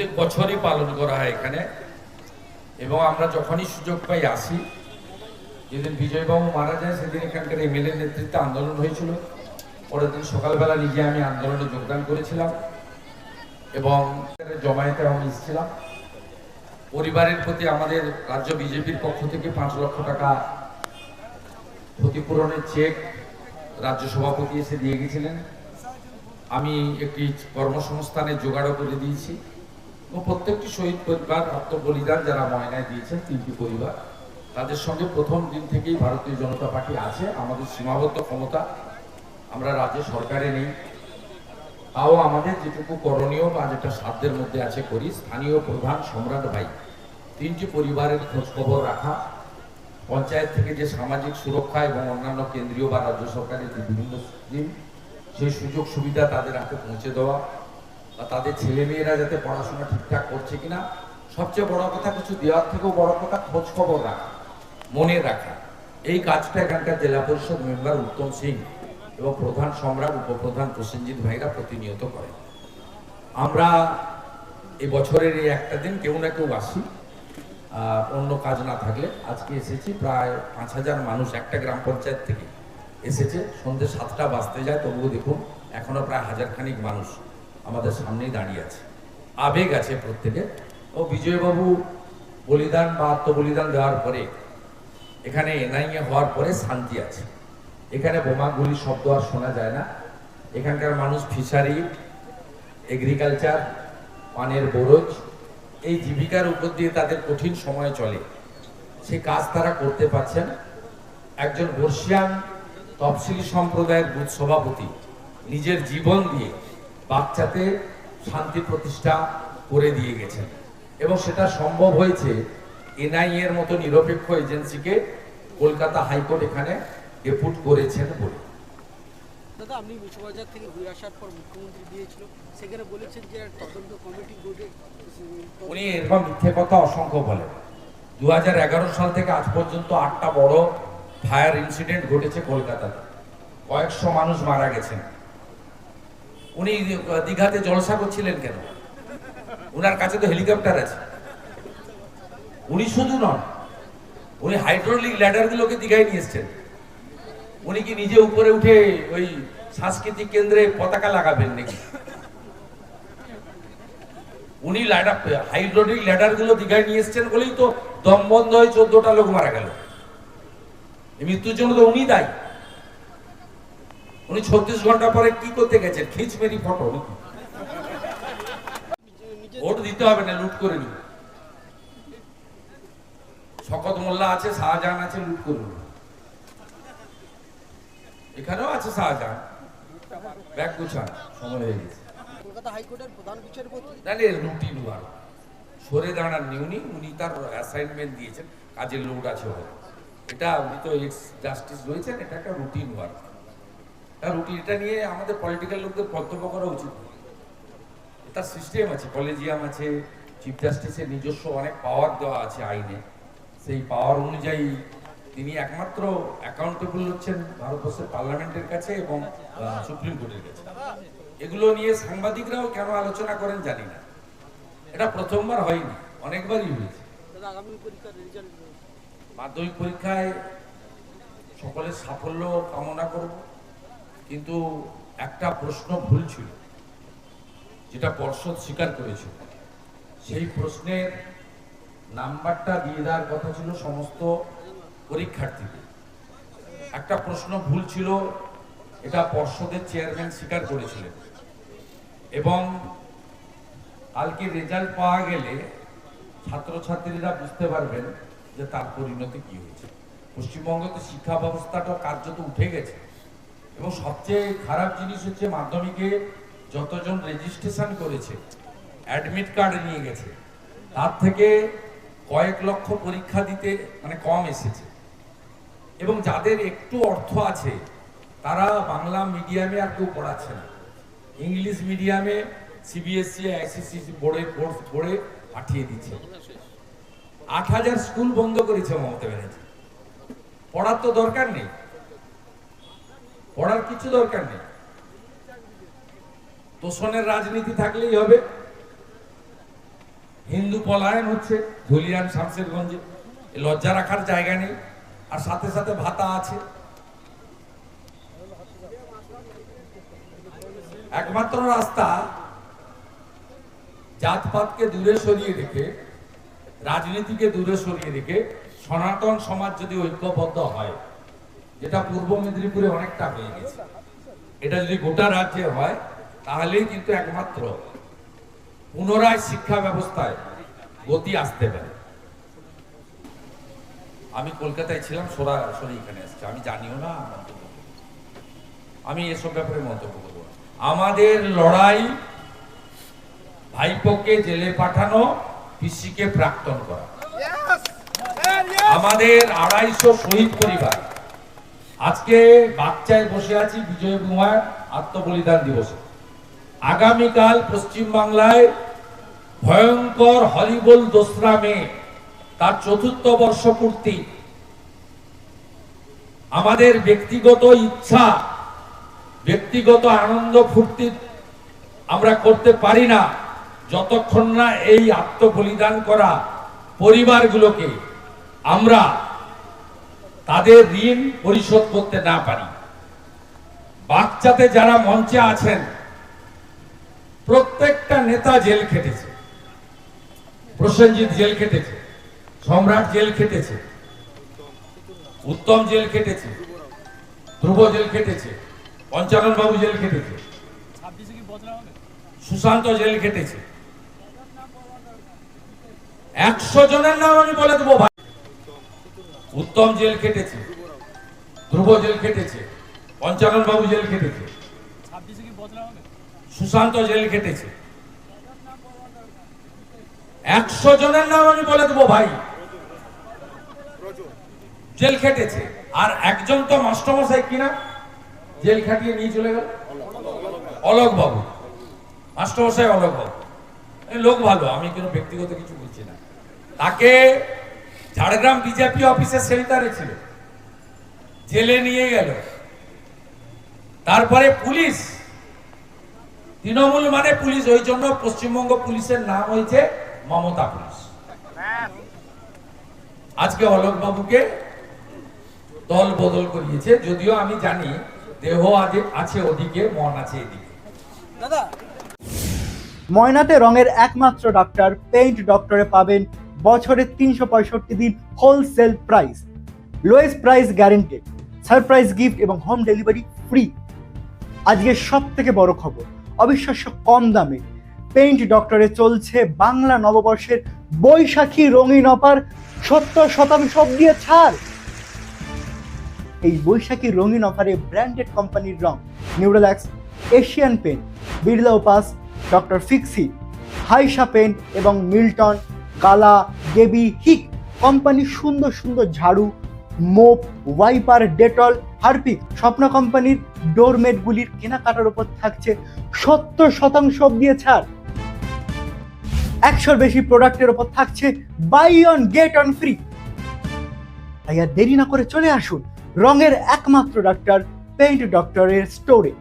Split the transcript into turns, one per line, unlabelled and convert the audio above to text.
প্রত্যেক বছরই পালন করা হয় এখানে। এবং আমরা যখনই সুযোগ পাই আসি। যেদিন বিজয়বাবু মারা যায়, সেদিন এখানকার এমএলএ নেতৃত্বে আন্দোলন হয়েছিল। পরের দিন সকালবেলা নিজে আমি আন্দোলনে যোগদান করেছিলাম। এবং জমায়েতে আমি এসেছিলাম। পরিবারের প্রতি আমাদের রাজ্য বিজেপির পক্ষ থেকে পাঁচ লক্ষ টাকা ক্ষতিপূরণের চেক রাজ্য সভাপতি এসে দিয়ে গেছিলেন। আমি একটি কর্মসংস্থানের জোগাড়ও করে দিয়েছি। প্রত্যেকটি শহীদ পরিবার আত্মবলিদান যারা ময়নায় দিয়েছেন, তিনটি পরিবার, তাদের সঙ্গে প্রথম দিন থেকেই ভারতীয় জনতা পার্টি আছে। আমাদের সীমাবদ্ধ ক্ষমতা আমরা রাজ্য সরকারে নেই। তাও আমাদের যেটুকু করণীয় বা যেটা সাধ্যের মধ্যে আছে করি। স্থানীয় প্রধান সম্রাট ভাই, তিনটি পরিবারের খোঁজখবর রাখা। পঞ্চায়েত থেকে যে সামাজিক সুরক্ষা এবং অন্যান্য কেন্দ্রীয় বা রাজ্য সরকারের যে বিভিন্ন স্কিম সেই সুযোগ সুবিধা তাদের হাতে পৌঁছে দেওয়া। বা তাদের ছেলে মেয়েরা যাতে পড়াশোনা ঠিকঠাক করছে কিনা, সবচেয়ে বড় কথা কিছু দেওয়ার থেকেও বড় কথা খোঁজ খবর রাখা, মনে রাখা। এই কাজটা এখানকার জেলা পরিষদ মেম্বার উত্তম সিং এবং প্রধান সম্রাট উপপ্রধান প্রসেনজিৎ ভাইরা প্রতিনিয়ত করেন। আমরা এই বছরের এই একটা দিন কেউ না কেউ আসি অন্য কাজ না থাকলে। আজকে এসেছি প্রায় পাঁচ হাজার মানুষ একটা গ্রাম পঞ্চায়েত থেকে এসেছে। সন্ধ্যে সাতটা বাজতে যায়, তবুও দেখুন, এখনও প্রায় হাজার খানিক মানুষ আমাদের সামনেই দাঁড়িয়ে আছে। আবেগ আছে প্রত্যেকে ও বিজয়বাবু বলিদান বা আত্মবলিদান দেওয়ার পরে, এখানে এনআইএ হওয়ার পরে শান্তি আছে। এখানে বোমা গুলি শব্দ আর শোনা যায় না। এখানকার মানুষ ফিশারি, এগ্রিকালচার, পানের বরজ, এই জীবিকার উপর দিয়ে তাদের কঠিন সময় চলে। সে কাজ তারা করতে পারছেন। একজন বর্ষিয়ান তফসিলি সম্প্রদায়ের বুথ সভাপতি নিজের জীবন দিয়ে বাচ্চাতে শান্তি প্রতিষ্ঠা করে দিয়ে গেছেন। এবং সেটা সম্ভব হয়েছে এনআইএ এর মতো নিরপেক্ষ এজেন্সিকে কলকাতা হাইকোর্ট এখানে ডেপুট করেছেন বলে।
দাদা আপনি বিশ্ববাজার থেকে ঘুরে আসার পর মুখ্যমন্ত্রী দিয়েছিল সেখানে বলেছেন যে তদন্ত কমিটি গঠে
উনি এরকম মিথ্যে কথা অসংখ্য বলেন। দু হাজার এগারো সাল থেকে আজ পর্যন্ত আটটা বড় ফায়ার ইনসিডেন্ট ঘটেছে কলকাতাতে। কয়েকশো মানুষ মারা গেছেন। উনি দীঘাতে জলসা করছিলেন কেন? উনার কাছে তো হেলিকপ্টার আছে। উনি শুধু নন, উনি হাইড্রোলিক ল্যাডারগুলোকে দীঘায় নিয়ে এসছেন। উনি কি নিজে উপরে উঠে ওই সাংস্কৃতিক কেন্দ্রে পতাকা লাগাবেন নাকি? উনি ল্যাডার হাইড্রোলিক ল্যাডারগুলো দীঘায় নিয়ে এসছেন বলেই তো দম বন্ধ হয়ে চোদ্দটা লোক মারা গেল। মৃত্যুর জন্য তো উনি দায়ী। উনি ছত্রিশ ঘণ্টা পরে কি করতে গেছেন? খিচ মেরি ফটো ভোট দিতে হবে না লুট করে নিন শকত মোল্লা আছে শাহজাহান আছে লুট করুন এখানেও আছে শাহজাহান। ব্যাগ গুছান সময় হয়ে গেছে।
কলকাতা হাইকোর্টের প্রধান বিচারপতি।
তাহলে রুটিন সরে দাঁড়ান নিউনি উনি তার অ্যাসাইনমেন্ট দিয়েছেন কাজের লোড আছে এটা উনি তো এক্স জাস্টিস রয়েছেন এটা একটা রুটিন ওয়ার্ক এটা নিয়ে আমাদের পলিটিক্যাল লোকদের মন্তব্য করা উচিত। তার সিস্টেম আছে কলেজিয়াম আছে চিফ জাস্টিসের নিজস্ব অনেক পাওয়ার দেওয়া আছে আইনে। সেই পাওয়ার অনুযায়ী তিনি একমাত্র অ্যাকাউন্টেবল হচ্ছেন ভারতবর্ষের পার্লামেন্টের কাছে এবং সুপ্রিম কোর্টের কাছে। এগুলো নিয়ে সাংবাদিকরাও কেন আলোচনা করেন জানি না। এটা প্রথমবার হয়নি, অনেকবারই হয়েছে। মাধ্যমিক পরীক্ষায় সকলের সাফল্য কামনা করব। কিন্তু একটা প্রশ্ন ভুল ছিল, যেটা পর্ষদ স্বীকার করেছিল। সেই প্রশ্নের নাম্বারটা দিয়ে দেওয়ার কথা ছিল সমস্ত পরীক্ষার্থীদের। একটা প্রশ্ন ভুল ছিল, এটা পর্ষদের চেয়ারম্যান স্বীকার করেছিলেন। এবং কালকে রেজাল্ট পাওয়া গেলে ছাত্রছাত্রীরা বুঝতে পারবেন যে তার পরিণতি কি হয়েছে। পশ্চিমবঙ্গতে শিক্ষা ব্যবস্থাটা কার্যত উঠে গেছে। এবং সবচেয়ে খারাপ জিনিস হচ্ছে মাধ্যমিকে যতজন রেজিস্ট্রেশন করেছে অ্যাডমিট কার্ড নিয়ে গেছে, তার থেকে কয়েক লক্ষ পরীক্ষা দিতে মানে কম এসেছে। এবং যাদের একটু অর্থ আছে, তারা বাংলা মিডিয়ামে আর কেউ পড়াচ্ছে না। ইংলিশ মিডিয়ামে সিবিএসসি আইসিসি বোর্ডে বোর্ড পাঠিয়ে দিচ্ছে। আট হাজার স্কুল বন্ধ করেছে মমতা ব্যানার্জি। পড়ার তো দরকার নেই। পড়ার কিছু দরকার নেই। তোষণের রাজনীতি থাকলেই হবে। হিন্দু পলায়ন হচ্ছে, ধুলিয়ান শামশেরগঞ্জে। লজ্জা রাখার জায়গা নেই, আর সাথে সাথে ভাতা আছে। একমাত্র রাস্তা, জাতপাতকে দূরে সরিয়ে রেখে, রাজনীতিকে দূরে সরিয়ে রেখে, সনাতন সমাজ যদি ঐক্যবদ্ধ হয় যেটা পূর্ব মেদিনীপুরে অনেকটা হয়ে গেছে। এটা যদি গোটা রাজ্যে হয় তাহলেই কিন্তু একমাত্র পুনরায় শিক্ষা ব্যবস্থায় গতি আসতে পারে। আমি কলকাতায় ছিলাম সরাসরি এখানে এসেছি। আমি জানিও না আমি এসব ব্যাপারে মন্তব্য করব। আমাদের লড়াই ভাইপোকে জেলে পাঠানো পিসিকে প্রাক্তন করা। আমাদের আড়াইশো শহীদ পরিবার আজকে বাচ্চায় বসে আছি বিজয় কুমার আত্মবলিদান দিবসে। আগামীকাল পশ্চিম বাংলায় ভয়ঙ্কর হরিবোল দোসরা মে, তার চতুর্থ বর্ষপূর্তি। আমাদের ব্যক্তিগত ইচ্ছা, ব্যক্তিগত আনন্দ ফুর্তি আমরা করতে পারি না, যতক্ষণ না এই আত্মবলিদান করা পরিবারগুলোকে আমরা তাদের ঋণ পরিশোধ করতে না পারি। বাচ্চাতে যারা মঞ্চে আছেন, প্রত্যেকটা নেতা জেল খেটেছে। প্রসেনজিৎ জেল খেটেছে, সম্রাট জেল খেটেছে, উত্তম জেল খেটেছে, ধ্রুব জেল খেটেছে, পঞ্চানন বাবু জেল খেটেছে, সুশান্ত জেল খেটেছে। একশো জনের নাম আমি বলে দেবো উত্তম জেল খেটেছে, ধ্রুব জেল খেটেছে, পঞ্চানন বাবু জেল খেটেছে, সুশান্ত জেল খেটেছে। একশো জনের নাম আমি বলে দেবো ভাই। জেল খেটেছে। আর একজন তো মাস্টারমশাই কিনা? জেল খাটিয়ে নিয়ে চলে গেল? অলোক বাবু। মাস্টারমশাই অলোক বাবু। লোক ভালো, আমি কোনো ব্যক্তিগত কিছু বলছি না। তাকে ঝাড়গ্রাম বিজেপি অফিসের সেন্টারে ছিল। জেলে নিয়ে গেল। তারপরে পুলিশ। তৃণমূল মানে পুলিশ, ওই জন্য পশ্চিমবঙ্গ পুলিশের নাম হয়েছে মমতা পুলিশ। আজকে অলোক বাবুকে দল বদল করিয়েছে, যদিও আমি জানি দেহ আছে ওদিকে, মন আছে এদিকে।
ময়নাতে রঙের একমাত্র ডাক্তার পেইন্ট ডক্টরে পাবেন বছরে তিনশো পঁয়ষট্টি দিন wholesale price lowest price guaranteed surprise gift এবং হোম ডেলিভারি ফ্রি আজকের সব থেকে বড় খবর, অবিশ্বাস্য কম দামে পেইন্ট ডক্টরে চলছে বাংলা নববর্ষের বৈশাখী রঙিন অপার সত্তর শতাংশ দিয়ে ছাড়। এই বৈশাখী রঙিন অফারে ব্র্যান্ডেড কোম্পানির রং Nerolac Asian paint Birla Opus doctor Fixit হাইসা pen এবং মিল্টন কালা গেবি হিক, কোম্পানির সুন্দর সুন্দর ঝাড়ু, মোপ, ওয়াইপার, ডেটল, হারপিক, স্বপ্ন কোম্পানির ডোরমেটগুলির কেনাকাটার উপর থাকছে সত্তর শতাংশ দিয়ে ছাড়। একশোর বেশি প্রোডাক্টের উপর থাকছে buy one, get one free. তাই আর দেরি না করে চলে আসুন রঙের একমাত্র ডাক্তার পেইন্ট ডক্টরের স্টোরে।